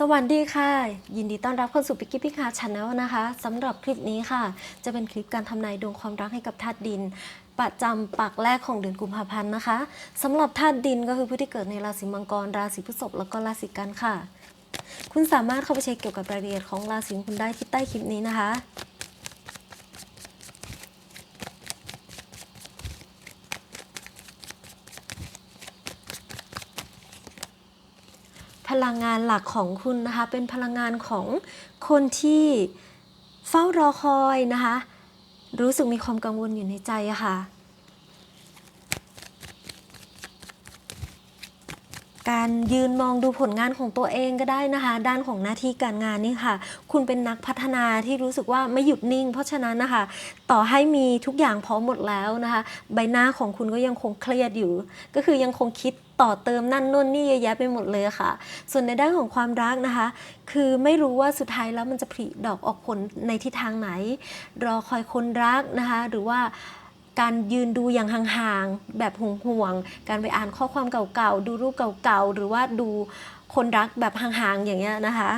สวัสดีค่ะ ยินดีต้อนรับเข้าสู่ปิกกี้พิคาชาแนลนะคะสำหรับคลิปนี้ค่ะ จะเป็นคลิปการทำนายดวงความรักให้กับธาตุดิน ประจำปักแรกของเดือนกุมภาพันธ์นะคะสำหรับธาตุดินก็คือผู้ที่เกิดในราศีมังกร ราศีพฤษภแล้วก็ราศีกันค่ะ คุณสามารถเข้าไปเช็คเกี่ยวกับรายละเอียดของราศีคุณได้ที่ใต้คลิปนี้นะคะ พลังงานหลักของคุณนะคะ เป็นพลังงานของคนที่เฝ้ารอคอยนะคะ รู้สึกมีความกังวลอยู่ในใจะค่ะ การยืนมองดูผลงานของตัวเองก็ได้นะคะ ด้านของหน้าที่การงานนี่ค่ะ คุณเป็นนักพัฒนาที่รู้สึกว่าไม่หยุดนิ่ง เพราะฉะนั้นนะคะ ต่อให้มีทุกอย่างพร้อมหมดแล้วนะคะ ใบหน้าของคุณก็ยังคงเครียดอยู่ ก็คือยังคงคิดต่อเติมนั่นนู่นนี่เยอะแยะไปหมดเลยค่ะ ส่วนในด้านของความรักนะคะ คือไม่รู้ว่าสุดท้ายแล้วมันจะผลิดอกออกผลในทิศทางไหน รอคอยคนรักนะคะ หรือว่า การยืนดูอย่างห่างๆแบบห่วงๆการไปอ่านข้อความเก่าๆดูรูปเก่าๆหรือว่าดูคนรักแบบห่างๆอย่างเงี้ยนะคะ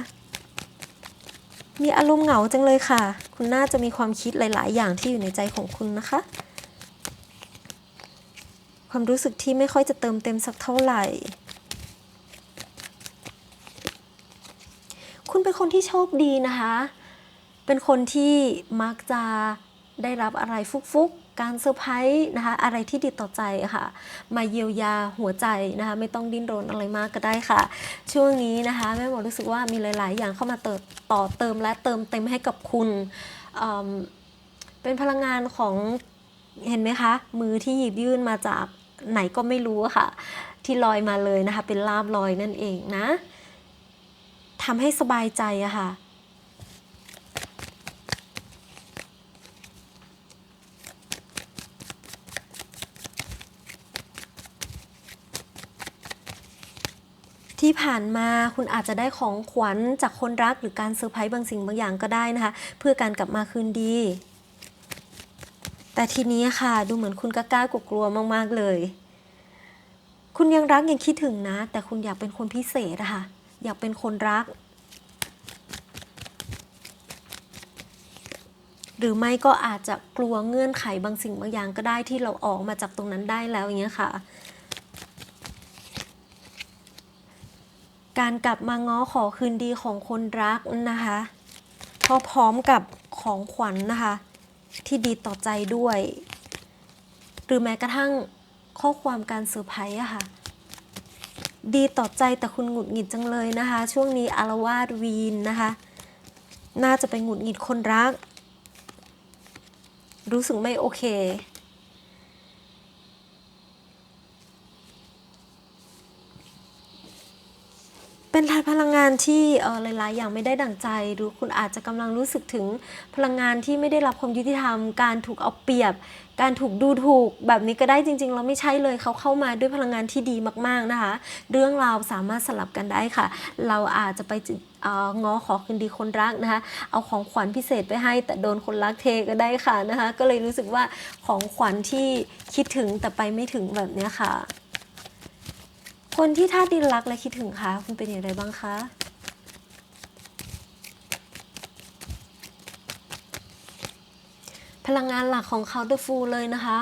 มีอารมณ์เหงาจังเลยค่ะ คุณน่าจะมีความคิดหลาย ๆ อย่างที่อยู่ในใจของคุณนะคะ ความรู้สึกที่ไม่ค่อยจะเติมเต็มสักเท่าไหร่คุณเป็นคนที่โชคดีนะคะ เป็นคนที่มักจะได้รับอะไรฟุกๆ การเซอร์ไพรส์นะคะ อะไรที่ดีต่อใจค่ะ มาเยียวยาหัวใจนะคะ ไม่ต้องดิ้นรนอะไรมากก็ได้ค่ะ ช่วงนี้นะคะแม่หมอรู้สึกว่ามีหลาย ๆ อย่างเข้ามาเติมต่อเติมและเติมเต็มให้กับคุณอืมเป็นพลังงานของเห็นไหมคะ มือที่หยิบยื่นมาจากไหนก็ไม่รู้ค่ะ ที่ลอยมาเลยนะคะ เป็นลาบลอยนั่นเองนะทำให้สบายใจอะค่ะ ที่ผ่านมาคุณอาจจะได้ของขวัญจากคนรักหรือการเซอร์ไพรส์บางสิ่งบางอย่างก็ได้นะคะ เพื่อการกลับมาคืนดี แต่ทีนี้ค่ะ ดูเหมือนคุณกล้ากลัวกลัวมากๆเลย คุณยังรักยังคิดถึงนะ แต่คุณอยากเป็นคนพิเศษค่ะ อยากเป็นคนรัก หรือไม่ก็อาจจะกลัวเงื่อนไขบางสิ่งบางอย่างก็ได้ที่เราออกมาจากตรงนั้นได้แล้วอย่างเงี้ยค่ะ การกลับมาง้อขอคืนดีของคนรักนะคะพอพร้อมกับของขวัญนะคะ ที่ดีต่อใจด้วย หรือแม้กระทั่งข้อความการเซอร์ไพรส์อะค่ะ ดีต่อใจแต่คุณหงุดหงิดจังเลยนะคะ ช่วงนี้อารวาสวีนนะคะ น่าจะไปหงุดหงิดคนรัก รู้สึกไม่โอเค เป็นพลังงานที่เออหลายๆ อย่างไม่ได้ดั่งใจ หรือคุณอาจจะกำลังรู้สึกถึงพลังงานที่ไม่ได้รับความยุติธรรม การถูกเอาเปรียบ การถูกดูถูก แบบนี้ก็ได้จริง ๆ เราไม่ใช่เลยเขาเข้ามาด้วยพลังงานที่ดีมาก ๆ นะคะ เรื่องราวสามารถสลับกันได้ค่ะ เราอาจจะไปง้อขอคืนดีคนรักนะคะ เอาของขวัญพิเศษไปให้ แต่โดนคนรักเทก็ได้ค่ะนะคะ ก็เลยรู้สึกว่าของขวัญที่คิดถึงแต่ไปไม่ถึงแบบนี้ค่ะ คนที่ท่าตุดินรักและคิดถึงคะคุณเป็นอย่างไรบ้างคะพลังงานหลักของเขาเดอะฟูเลยนะคะ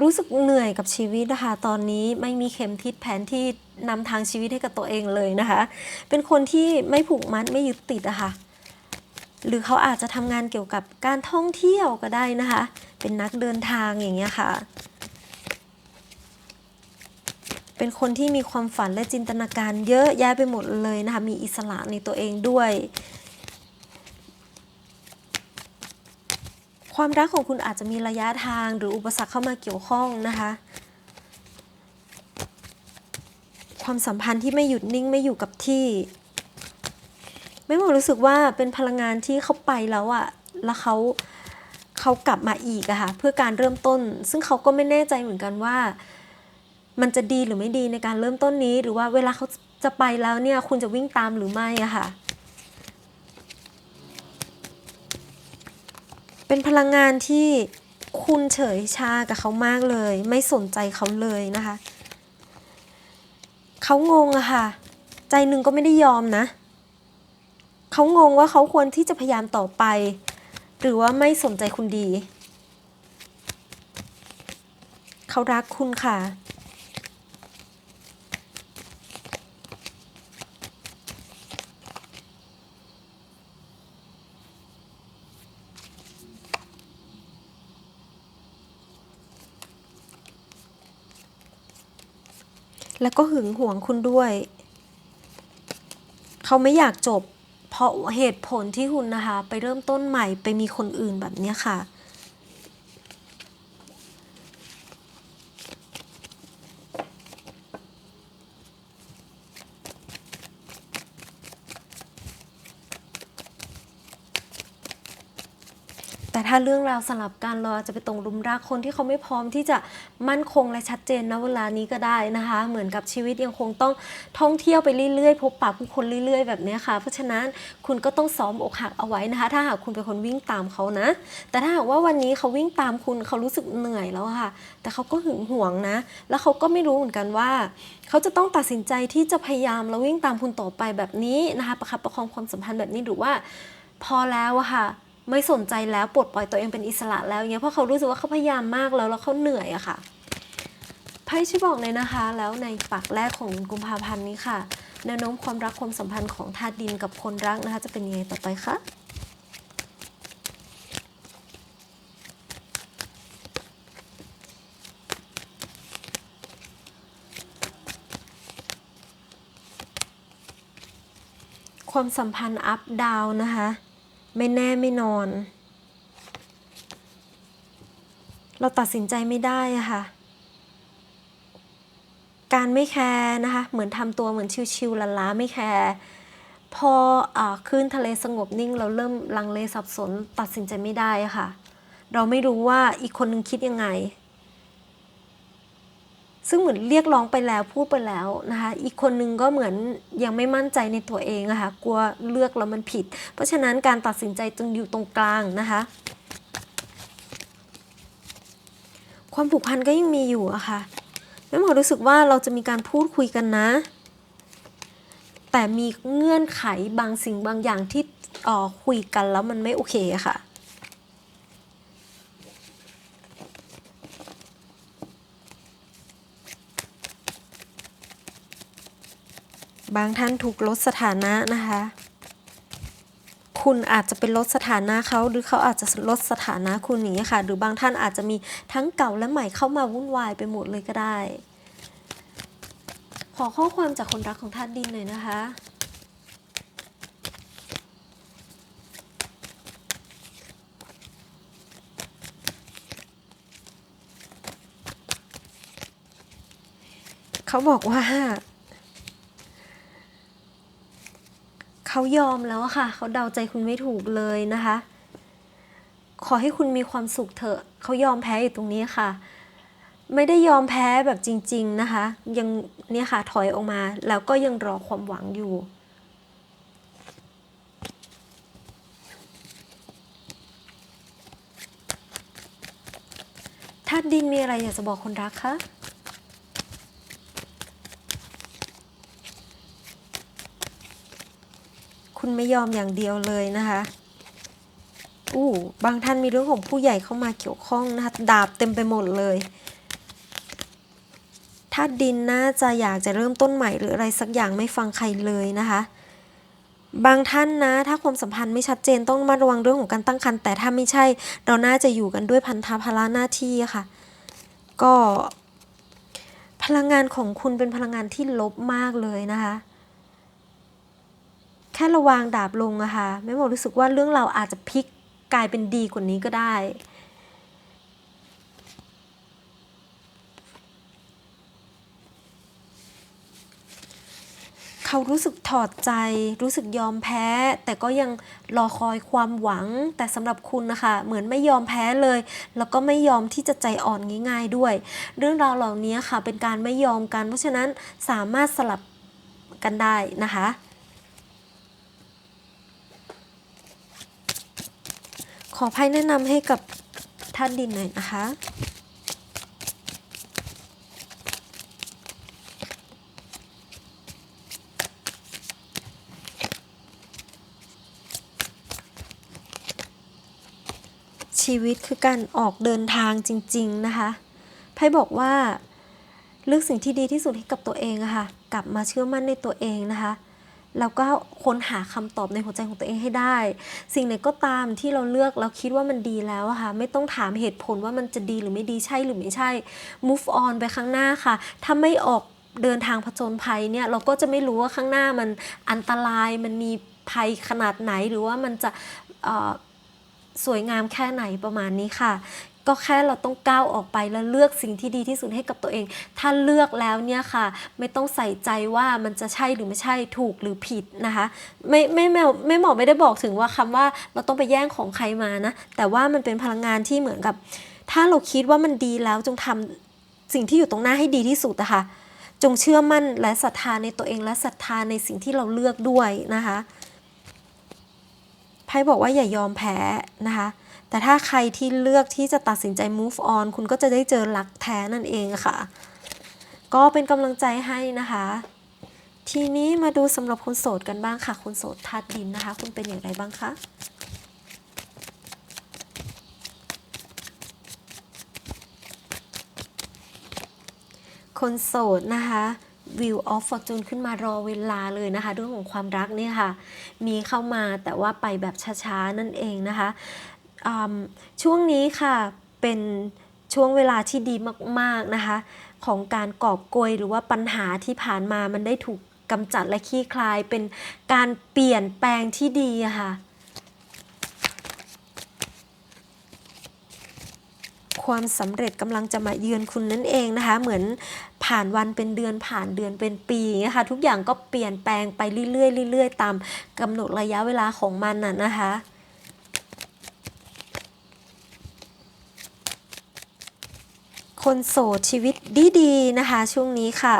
รู้สึกเหนื่อยกับชีวิตนะคะ ตอนนี้ไม่มีเข็มทิศแผนที่นำทางชีวิตให้กับตัวเองเลยนะคะ เป็นคนที่ไม่ผูกมัดไม่ยึดติดอะคะ หรือเขาอาจจะทำงานเกี่ยวกับการท่องเที่ยวก็ได้นะคะ เป็นนักเดินทางอย่างเงี้ยค่ะ เป็นคนที่มีความฝันและจินตนาการเยอะแยะไปหมดเลยนะคะ มีอิสระในตัวเองด้วย ความรักของคุณอาจจะมีระยะทางหรืออุปสรรคเข้ามาเกี่ยวข้องนะคะความสัมพันธ์ที่ไม่หยุดนิ่งไม่อยู่กับที่ ไม่หมดรู้สึกว่าเป็นพลังงานที่เขาไปแล้วอะแล้วเขาเขากลับมาอีกอะค่ะเพื่อการเริ่มต้น ซึ่งเขาก็ไม่แน่ใจเหมือนกันว่า มันจะดีหรือไม่ดีในการเริ่มต้นนี้ หรือว่าเวลาเขาจะไปแล้วเนี่ย คุณจะวิ่งตามหรือไม่อะค่ะ เป็นพลังงานที่คุณเฉยชากับเขามากเลย ไม่สนใจเขาเลยนะคะ เขางงอะค่ะ ใจหนึ่งก็ไม่ได้ยอมนะ เขางงว่าเขาควรที่จะพยายามต่อไป หรือว่าไม่สนใจคุณดี เขารักคุณค่ะ แล้วก็หึงหวงคุณด้วย เขาไม่อยากจบ เพราะเหตุผลที่คุณนะคะ ไปเริ่มต้นใหม่ไปมีคนอื่นแบบนี้ค่ะ แต่ถ้าเรื่องราวสลับกันเราจะไปตรงรุมรักคนที่เขาไม่พร้อมที่จะมั่นคงและชัดเจนนะเวลานี้ก็ได้นะคะ เหมือนกับชีวิตยังคงต้องท่องเที่ยวไปเรื่อยๆ พบปะผู้คนเรื่อย ๆ แบบนี้ค่ะ เพราะฉะนั้นคุณก็ต้องซ้อมอกหักเอาไว้นะคะ ถ้าหากคุณเป็นคนวิ่งตามเขานะ แต่ถ้าหากว่าวันนี้เขาวิ่งตามคุณเขารู้สึกเหนื่อยแล้วค่ะ แต่เขาก็หึงหวงนะ แล้วเขาก็ไม่รู้เหมือนกันว่าเขาจะต้องตัดสินใจที่จะพยายามแล้ววิ่งตามคุณต่อไปแบบนี้นะคะประคับประคองความสัมพันธ์แบบนี้หรือว่าพอแล้วอะค่ะ ไม่สนใจแล้วปลดปล่อยตัวเองเป็นอิสระแล้วอย่างเงี้ยเพราะเขารู้สึกว่าเขาพยายามมากแล้วแล้วเขาเหนื่อยอะค่ะไพ่ช่วยบอกเลยนะคะ แล้วในปากแรกของกุมภาพันธ์นี้ค่ะแนวโน้มความรักความสัมพันธ์ของธาตุดินกับคนรักนะคะ จะเป็นยังไงต่อไปคะความสัมพันธ์อัพดาวนะคะ ไม่แน่ไม่นอน เราตัดสินใจไม่ได้อะค่ะ การไม่แคร์นะคะ เหมือนทำตัวเหมือนชิวๆละล้าไม่แคร์พออคลื่นทะเลสงบนิ่ง เราเริ่มลังเลสับสนตัดสินใจไม่ได้ะค่ะ เราไม่รู้ว่าอีกคนนึงคิดยังไง ซึ่งเหมือนเรียกร้องไปแล้วพูดไปแล้วนะคะ อีกคนนึงก็เหมือนยังไม่มั่นใจในตัวเองอะคะ่ะกลัวเลือกแล้วมันผิด เพราะฉะนั้นการตัดสินใจจึงอยู่ตรงกลางนะคะ ความผูกพันก็ยังมีอยู่อะค่ะแม่หมอรู้สึกว่าเราจะมีการพูดคุยกันนะ แต่มีเงื่อนไขบางสิ่งบางอย่างที่ออคุยกันแล้วมันไม่โอเคอะค่ะ บางท่านถูกลดสถานะนะคะ คุณอาจจะเป็นลดสถานะเขาหรือเขาอาจจะลดสถานะคุณอย่างนี้ค่ะ หรือบางท่านอาจจะมีทั้งเก่าและใหม่เข้ามาวุ่นวายไปหมดเลยก็ได้ ขอข้อความจากคนรักของท่านดินหน่อยนะคะเขาบอกว่า เขายอมแล้วค่ะ เขาเดาใจคุณไม่ถูกเลยนะคะ ขอให้คุณมีความสุขเถอะ เขายอมแพ้อยู่ตรงนี้ค่ะ ไม่ได้ยอมแพ้แบบจริง ๆนะคะ ยังเนี่ยค่ะถอยออกมา แล้วก็ยังรอความหวังอยู่ถ้าดินมีอะไรอยากจะบอกคนรักคะ คุณไม่ยอมอย่างเดียวเลยนะคะอู้บางท่านมีเรื่องของผู้ใหญ่เข้ามาเกี่ยวข้องนะคะดาบเต็มไปหมดเลยถ้าดินน่าจะอยากจะเริ่มต้นใหม่หรืออะไรสักอย่างไม่ฟังใครเลยนะคะ บางท่านนะ ถ้าความสัมพันธ์ไม่ชัดเจนต้องมาระวังเรื่องของการตั้งครรภ์แต่ถ้าไม่ใช่ เราน่าจะอยู่กันด้วยพันธะภาระหน้าที่ค่ะ ก็ พลังงานของคุณเป็นพลังงานที่ลบมากเลยนะคะ ค่ระวางดาบลงอะค่ะไม่หมดรู้สึกว่าเรื่องเราอาจจะพลิกกลายเป็นดีกว่านี้ก็ได้ เขารู้สึกถอดใจ รู้สึกยอมแพ้ แต่ก็ยังรอคอยความหวัง แต่สำหรับคุณนะคะ เหมือนไม่ยอมแพ้เลย แล้วก็ไม่ยอมที่จะใจอ่อนง่าย ๆด้วย เรื่องราวเหล่านี้ค่ะ เป็นการไม่ยอมกัน เพราะฉะนั้นสามารถสลับกันได้นะคะ ขอไพ่แนะนำให้กับท่านดินหน่อยนะคะ ชีวิตคือการออกเดินทางจริง ๆ นะคะไพ่บอกว่าเลือกสิ่งที่ดีที่สุดให้กับตัวเองะคะ่ะ กลับมาเชื่อมั่นในตัวเองนะคะ แล้วก็ค้นหาคำตอบในหัวใจของตัวเองให้ได้ สิ่งไหนก็ตามที่เราเลือกเราคิดว่ามันดีแล้วอะค่ะไม่ต้องถามเหตุผลว่ามันจะดีหรือไม่ดีใช่หรือไม่ใช่ move on ไปข้างหน้าค่ะ ถ้าไม่ออกเดินทางผจญภัยเนี่ยเราก็จะไม่รู้ว่าข้างหน้ามันอันตรายมันมีภัยขนาดไหนหรือว่ามันจะสวยงามแค่ไหนประมาณนี้ค่ะ ก็แค่เราต้องก้าวออกไปแล้วเลือกสิ่งที่ดีที่สุดให้กับตัวเอง ถ้าเลือกแล้วเนี่ยค่ะ ไม่ต้องใส่ใจว่ามันจะใช่หรือไม่ใช่ถูกหรือผิดนะคะ ไม่ไม่ไม่ไม่หมอไม่ได้บอกถึงว่าคำว่าเราต้องไปแย่งของใครมานะ แต่ว่ามันเป็นพลังงานที่เหมือนกับ ถ้าเราคิดว่ามันดีแล้วจงทำสิ่งที่อยู่ตรงหน้าให้ดีที่สุดนะคะจงเชื่อมั่นและศรัทธาในตัวเองและศรัทธาในสิ่งที่เราเลือกด้วยนะคะไพ่บอกว่าอย่ายอมแพ้นะคะ แต่ถ้าใครที่เลือกที่จะตัดสินใจ move on คุณก็จะได้เจอรักแท้นั่นเองค่ะ ก็เป็นกำลังใจให้นะคะ ทีนี้มาดูสำหรับคนโสดกันบ้างค่ะ คนโสดธาตุดินนะคะ คุณเป็นอย่างไรบ้างคะคนโสดนะคะ View of Fortune ขึ้นมารอเวลาเลยนะคะเรื่องของความรักเนี่ยค่ะ มีเข้ามาแต่ว่าไปแบบช้าๆ นั่นเองนะคะ ช่วงนี้ค่ะเป็นช่วงเวลาที่ดีมากๆนะคะ ของการกอบโกยหรือว่าปัญหาที่ผ่านมามันได้ถูกกำจัดและคลี่คลายเป็นการเปลี่ยนแปลงที่ดีค่ะ ความสำเร็จกำลังจะมาเยือนคุณนั่นเองนะคะ เหมือนผ่านวันเป็นเดือนผ่านเดือนเป็นปีนะคะทุกอย่างก็เปลี่ยนแปลงไปเรื่อยๆเรื่อยๆตามกำหนดระยะเวลาของมันน่ะนะคะ คนโสดชีวิตดีๆนะคะ ช่วงนี้ค่ะ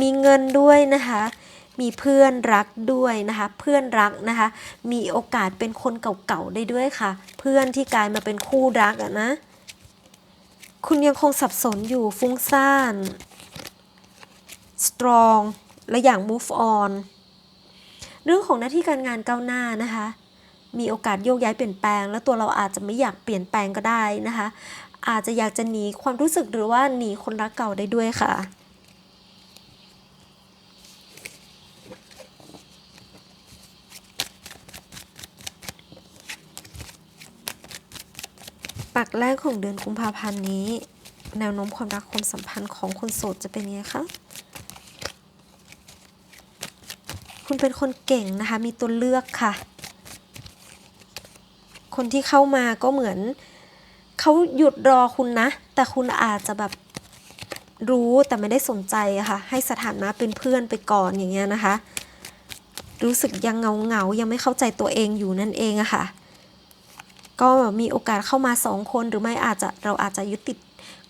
มีเงินด้วยนะคะ มีเพื่อนรักด้วยนะคะ เพื่อนรักนะคะ มีโอกาสเป็นคนเก่าๆได้ด้วยค่ะ เพื่อนที่กลายมาเป็นคู่รักอะนะ คุณยังคงสับสนอยู่ฟุ้งซ่าน strong และอย่าง move on เรื่องของหน้าที่การงานก้าวหน้านะคะ มีโอกาสโยกย้ายเปลี่ยนแปลง แล้วตัวเราอาจจะไม่อยากเปลี่ยนแปลงก็ได้นะคะ อาจจะอยากจะหนีความรู้สึกหรือว่าหนีคนรักเก่าได้ด้วยค่ะปักแรกของเดือนกุมภาพันธ์นี้ แนวโน้มความรักความสัมพันธ์ของคนโสดจะเป็นยังไงคะคุณเป็นคนเก่งนะคะ มีตัวเลือกค่ะ คนที่เข้ามาก็เหมือน เขาหยุดรอคุณนะ แต่คุณอาจจะแบบรู้แต่ไม่ได้สนใจอะค่ะ ให้สถานะเป็นเพื่อนไปก่อนอย่างเงี้ยนะคะ รู้สึกยังเงาเงายังไม่เข้าใจตัวเองอยู่นั่นเองอะค่ะ ก็มีโอกาสเข้ามาสองคนหรือไม่อาจจะเราอาจจะยึดติด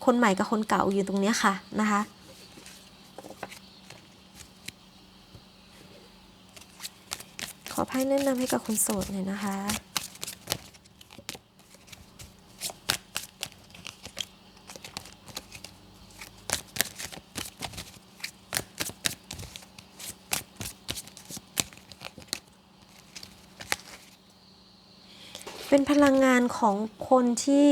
คนใหม่กับคนเก่าอยู่ตรงเนี้ยค่ะนะคะขอไพ่แนะนำให้กับคนโสดหน่อยนะคะ เป็นพลังงานของคนที่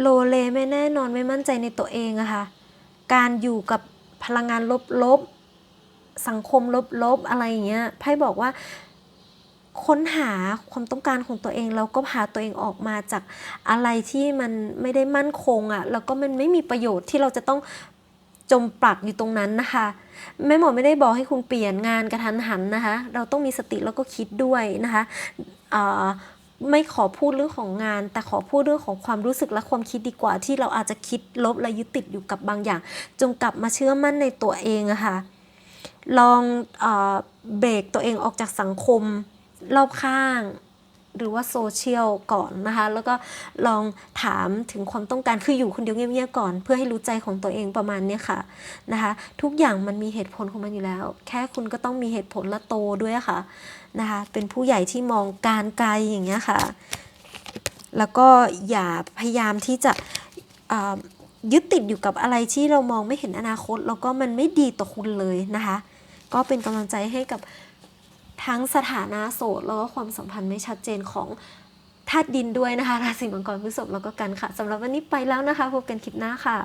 โลเลไม่แน่นอนไม่มั่นใจในตัวเองอะค่ะ การอยู่กับพลังงานลบๆ สังคมลบๆ อะไรอย่างเงี้ย ไพ่บอกว่าค้นหาความต้องการของตัวเองแล้วก็พาตัวเองออกมาจากอะไรที่มันไม่ได้มั่นคงอะ่ะ แล้วก็มันไม่มีประโยชน์ที่เราจะต้องจมปลักอยู่ตรงนั้นนะคะแม่หมอไม่ได้บอกให้คุณเปลี่ยนงานกระทันหันนะคะ เราต้องมีสติแล้วก็คิดด้วยนะคะ ไม่ขอพูดเรื่องของงาน แต่ขอพูดเรื่องของความรู้สึกและความคิดดีกว่า ที่เราอาจจะคิดลบและยึดติดอยู่กับบางอย่าง จงกลับมาเชื่อมั่นในตัวเองอะค่ะลองเออเบรกตัวเองออกจากสังคมรอบข้าง หรือว่าโซเชียลก่อนนะคะ แล้วก็ลองถามถึงความต้องการคืออยู่คนเดียวเงียบๆก่อน เพื่อให้รู้ใจของตัวเองประมาณนี้ค่ะนะคะ ทุกอย่างมันมีเหตุผลของมันอยู่แล้ว แค่คุณก็ต้องมีเหตุผลและโตด้วยค่ะนะคะ เป็นผู้ใหญ่ที่มองการไกลอย่างเงี้ยค่ะ แล้วก็อย่าพยายามที่จะยึดติดอยู่กับอะไรที่เรามองไม่เห็นอนาคต แล้วก็มันไม่ดีต่อคุณเลยนะคะ ก็เป็นกำลังใจให้กับ ทั้งสถานะโสดแล้วก็ความสัมพันธ์ไม่ชัดเจนของธาตุดินด้วยนะคะราศีมังกรพฤษภแล้วก็กันค่ะสำหรับวันนี้ไปแล้วนะคะพบกันคลิปหน้าค่ะ